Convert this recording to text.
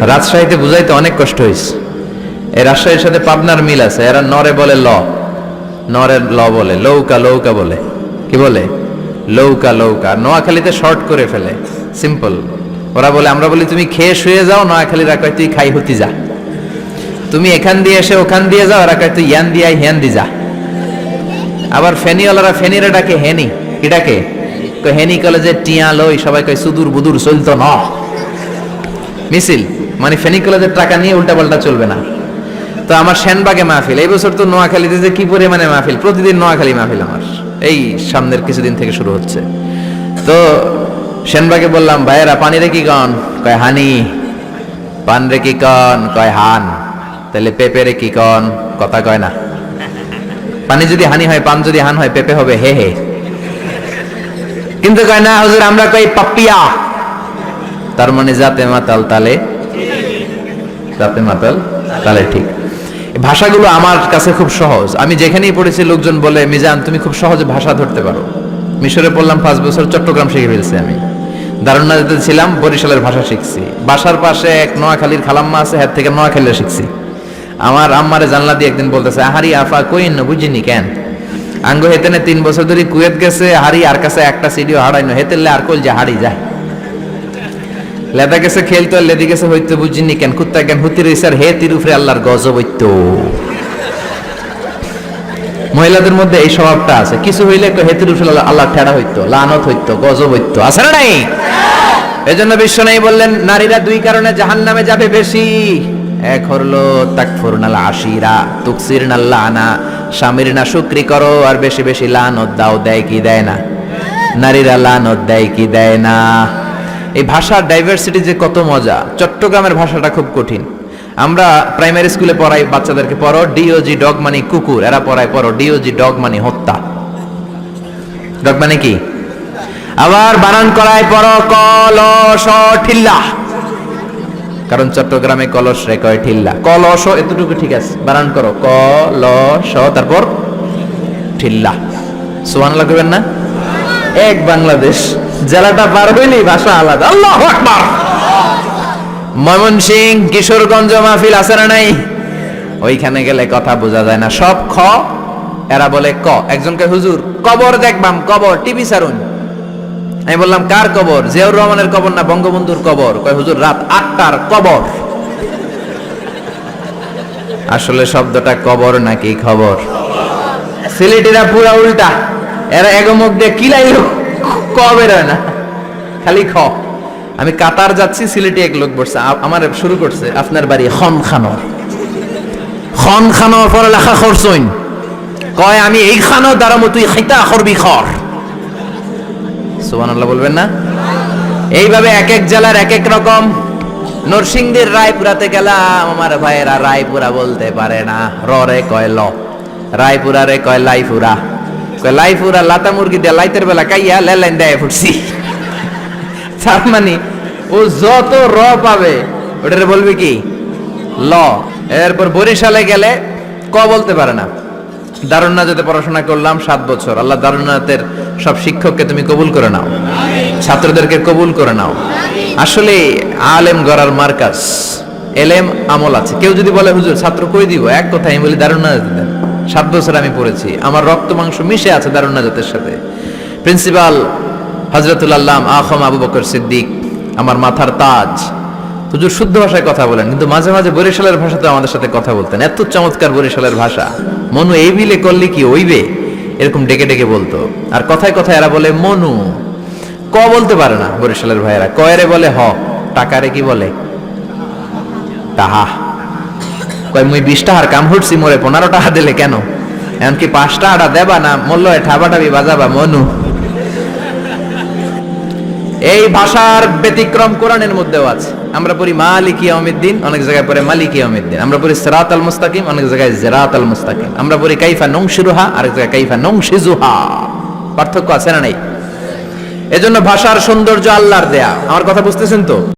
রাজশাহীতে বুঝাইতে অনেক কষ্ট হয়েছে এই রাজশাহীর সাথে পাবনার মিল আছে। এরা নরে বলে ল। নরের ল বলে। লৌকা লৌকা বলে। কি বলে? লৌকা লৌকা। নোয়াখালীতে শর্ট করে ফেলে। সিম্পল ওরা বলে, আমরা বলি, তুমি খেয়ে শুয়ে যাও। নোয়াখালীরা কয়, তুই খাই, হতি যা। তুমি এখান দিয়ে এসে ওখান দিয়ে যাও। ওরা কয়, তুই ইয়ান দিয়ে হ্যান দি যা। আবার ফেনিওয়ালারা ফেনিরে ডাকে, হেনি। কি ডাকে? হেনি কলেজে টিয়া লই। সবাই কয় সুদূর বুদুর চলতো ন। মিছিল। মানে ফেনী কলেজের টাকা নিয়ে উল্টাপাল্টা চলবে না। তো আমার সেনবাগে মাহফিল, এই বছর তো নোয়াখালীতে যে কি পরিমাণে মাহফিল, প্রতিদিন নোয়াখালী মাহফিল আমার। এই সামনের কিছুদিন থেকে শুরু হচ্ছে। তো সেনবাগে বললাম, ভাইয়েরা, পানি রে কি কন? কয়, হানি। পান রে কন? কয়, হান। তাহলে পেঁপে রে কি কন? কথা কয় না। পানি যদি হানি হয়, পান যদি হান হয়, পেঁপে হবে, হে হে। কিন্তু কয়, না, হুজুর, আমরা কই পাপ্পিয়া তার মানে জাতে মাতাল তালে জাতে মাতাল তালে ঠিক। ভাষাগুলো আমার কাছে খুব সহজ। আমি যেখানেই পড়েছি, লোকজন বলে, মিজান, তুমি খুব সহজে ভাষা ধরতে পারো। মিশরে পড়লাম পাঁচ বছর, চট্টগ্রাম শিখে ফেলছি আমি। দারুণাতে ছিলাম, বরিশালের ভাষা শিখছি। বাসার পাশে এক নোয়াখালীর খালাম্মা আছে হ্যাঁ থেকে নোয়াখালীরা শিখছি। আমার আম্মারে জানলা দিয়ে একদিন বলতেছে হারি আফা কইন, বুঝিনি কেন? আঙ্গ হেতেনে তিন বছর ধরে কুয়েত গেছে হারি আর কাছে একটা সিডিও হারাইনো হেতেলে আর কল যে হারি যায়। লেদা গেছে খেলতো আর লেদি গেছে, হইতো বুঝিনি কেন? কুত্তা কেন? হুতি রইছে আর হে তিরুফরে আল্লাহর গজব হইতো। মহিলাদের মধ্যে এই স্বভাবটা আছে। কিছু হইলে হে তিরুফরে আল্লাহ ঠেড়া হইতো, লানত হইতো, গজব হইতো। আছে না নাই? এজন্য বিশ্ব নাই বললেন, নারীরা দুই কারণে জাহান নামে যাবে বেশি। এক হলো তাকফুর নাল আশিরা, তুকসির নাল লানা, স্বামীর না শুক্রি করো, আর বেশি বেশি লানত দাও, দেয় কি দেয় না? নারীরা লানত দেয় কি দেয় না? এই ভাষার ডাইভার্সিটি যে কত মজা। চট্টগ্রামের ভাষাটা খুব কঠিন। আমরা প্রাইমারি স্কুলে পড়াই, বাচ্চাদেরকে পড়ো ডিওজি ডগ মানে কুকুর, এরা পড়ায় পড়ো ডিওজি ডগ মানে হত্যা। ডগ মানে কি? আবার বানান করায় পড়ো কলস ঠিল্লা। কারণ চট্টগ্রামে কলস রে কয় ঠিল্লা। কলস এতটুকু ঠিক আছে। বানান করো, কলস তারপর ঠিল্লা। সোহান লাগবেন না? এক বাংলাদেশ। জেলাটা পার হইলেই ভাষা আলাদা। আল্লাহ আকবার। ময়মনসিং, কিশোরগঞ্জ মাহফিল আছে না নাই? ওইখানে গেলে কথা বোঝা যায় না। সব খ, এরা বলে ক। একজনকে হুজুর, কবর দেখবাম, কবর, টিভি সারুন আমি বললাম, কার কবর? জিয়াউর রহমানের কবর না, বঙ্গবন্ধুর কবর? কয়, হুজুর, রাত আটটার কবর। আসলে শব্দটা কবর নাকি খবর? সিলেটিরা পুরা উল্টা। এরা এগমুখ দিয়ে কিলাইলো। খালি খ। আমি কাতার যাচ্ছি, সিলেটে এক লোক বসছে। আমার শুরু করছে, আপনার বাড়ি খন খানো খন খানো পড়ালেখা করছইন কয়, আমি এই খানো দ্বারা তুই খাইতা করবি খর। সুবহানাল্লাহ বলবেন না? এইভাবে এক এক জেলার এক এক রকম। নরসিংদীর রায়পুরাতে গেলাম, আমার ভাইয়েরা রায়পুরা বলতে পারে না। রে কয় ল। রায়পুরা রে কয় লাইপুরা লাইপুরা লাতা মুরগি দিয়ে লাইতের বেলা কাইয়া লেলাইন দেয় ফুটছি। তার মানে ও যত র পাবে, ওটারে বলবে কি? ল। এরপর বরিশালে গেলে ক বলতে পারে না। দারুণনাথে পড়াশোনা করলাম সাত বছর। আল্লাহ দারুণনাথের সব শিক্ষককে তুমি কবুল করে নাও। ছাত্রদেরকে কবুল করে নাও। আসলে আলেম গড়ার মার্কাস এলেম আমল আছে। কেউ যদি বলে, হুজুর, ছাত্র কই দিব? এক কথা আমি বলি দারুণনাথ দেন। সাত বছর আমি পড়েছি। আমার রক্ত মাংস মিশে আছে দারুণনাথের সাথে। প্রিন্সিপাল হজরতুল আল্লাহ আখম আবু বকর সিদ্দিক, আমার মাথার তাজ। হুজুর শুদ্ধ ভাষায় কথা বলেন, কিন্তু মাঝে মাঝে বরিশালের ভাষাতে আমাদের সাথে কথা বলতেন। এত চমৎকার বরিশালের ভাষা। মনু এই বিলে করলে কি ওইবে? এরকম ডেকে ডেকে বলতো। আর কথায় কথায় এরা বলে, মনু। ক বলতে পারে না বরিশালের ভাইয়েরা। কয়রে বলে, হ। টাকারে কি বলে? তাহা। কয়, মুই বিশ কাম হুটছি দিলে কেন? এমনকি দেবা না বাজাবা, মনু। এই ভাষার ব্যতিক্রম কোরআনের মধ্যেও আছে। আমরা পড়ি মালিক ইয়াউমিদ্দিন, অনেক জায়গায় পড়ে আমরা পড়ি সিরাত আল মুস্তাকিম, অনেক জায়গায় জিরাত আল মুস্তাকিম। আমরা পড়ি কাইফা নংশিরুহা, আরেক জায়গায় কাইফা নংশিজুহা। পার্থক্য আছে না নাই? এজন্য ভাষার সৌন্দর্য আল্লাহর দেয়া। আমার কথা বুঝতেছেন তো?